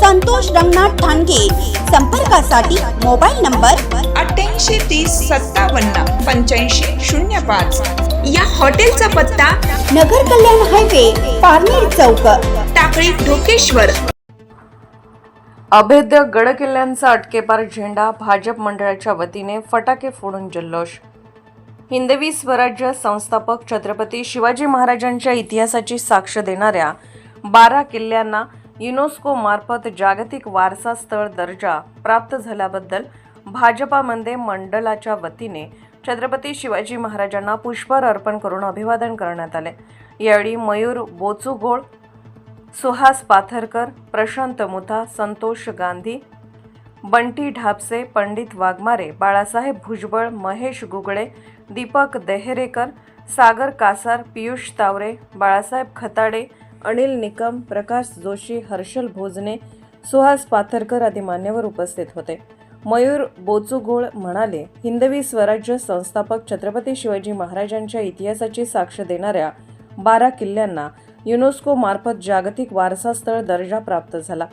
संतोष रंगनाथ ठाणगे. संपर्कासाठी mobile number अठ्ठ्याऐंशी तीस सत्तावन्न पंच्याऐंशी शून्य पाच. या हॉटेलचा पत्ता नगर कल्याण हायवे पारनेर चौक. टाकळी ढोकेश्वर. अभेद्य गडकिल्ल्यांचा अटकेपार झेंडा भाजप मंडळाच्या वतीने फटाके फोडून जल्लोष. हिंदवी स्वराज्य संस्थापक छत्रपती शिवाजी महाराजांच्या इतिहासाची साक्ष देणाऱ्या बारा किल्ल्यांना युनेस्को मार्फत जागतिक वारसा स्थळ दर्जा प्राप्त झाल्याबद्दल भाजपामध्ये मंडळाच्या वतीने छत्रपती शिवाजी महाराजांना पुष्पहार अर्पण करून अभिवादन करण्यात आले. यावेळी मयूर बोचुगोळ सुहास पाथरकर प्रशांत मुथा संतोष गांधी बंटी ढापसे पंडित वाघमारे बाळासाहेब भुजबळ महेश गुगळे दीपक देहरेकर सागर कासार पियुष तावरे बाळासाहेब खताडे अनिल निकम प्रकाश जोशी हर्षल भोजने सुहास पाथरकर आदी मान्यवर उपस्थित होते. मयूर बोचुगोळ म्हणाले हिंदवी स्वराज्य संस्थापक छत्रपती शिवाजी महाराजांच्या इतिहासाची साक्ष देणाऱ्या बारा किल्ल्यांना युनेस्को मार्फत जागतिक वारसा स्थळ दर्जा प्राप्त झाला.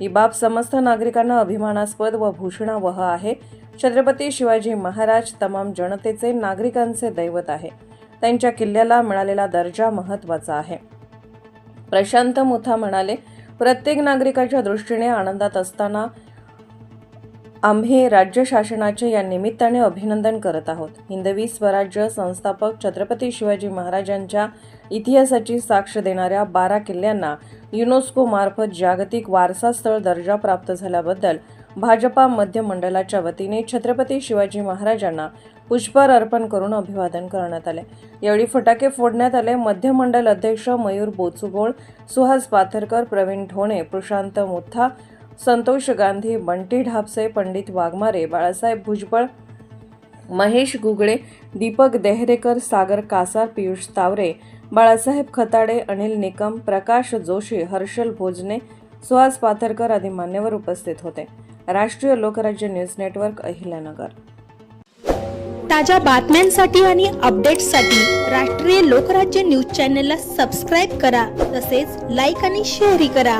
ही बाब समस्त नागरिकांना अभिमानास्पद व भूषणावह आहे. छत्रपती शिवाजी महाराज तमाम जनतेचे नागरिकांचे दैवत आहे. त्यांच्या किल्ल्याला मिळालेला दर्जा महत्त्वाचा आहे. प्रशांत मुथा म्हणाले प्रत्येक नागरिकाच्या दृष्टीने आनंदात असताना आम्ही राज्य शासनाचे या निमित्ताने अभिनंदन करत आहोत. हिंदवी स्वराज्य संस्थापक छत्रपती शिवाजी महाराजांच्या इतिहासाची साक्ष देणाऱ्या बारा किल्ल्यांना युनेस्को मार्फत जागतिक वारसा स्थळ दर्जा प्राप्त झाल्याबद्दल भाजपा मध्य मंडळाच्या वतीने छत्रपती शिवाजी महाराजांना पुष्पहार अर्पण करून अभिवादन करण्यात आले. यावेळी फटाके फोडण्यात आले. मध्यमंडळ अध्यक्ष मयूर बोचुगोळ सुहास पाथरकर प्रवीण ढोणे प्रशांत मुथा संतोष गांधी बंटी ढापसे पंडित वाघमारे बाळासाहेब भुजबळ महेश गुगळे दीपक देहरेकर सागर कासार पियुष तावरे बाळासाहेब खताडे अनिल निकम प्रकाश जोशी हर्षल भोजने सुहास पाथरकर आदी मान्यवर उपस्थित होते. राष्ट्रीय लोकराज्य न्यूज नेटवर्क अहिल्यानगर. ताज्या बातम्यांसाठी आणि अपडेट्ससाठी राष्ट्रीय लोकराज्य न्यूज चॅनलला सबस्क्राईब करा तसेच लाईक आणि शेअरही करा.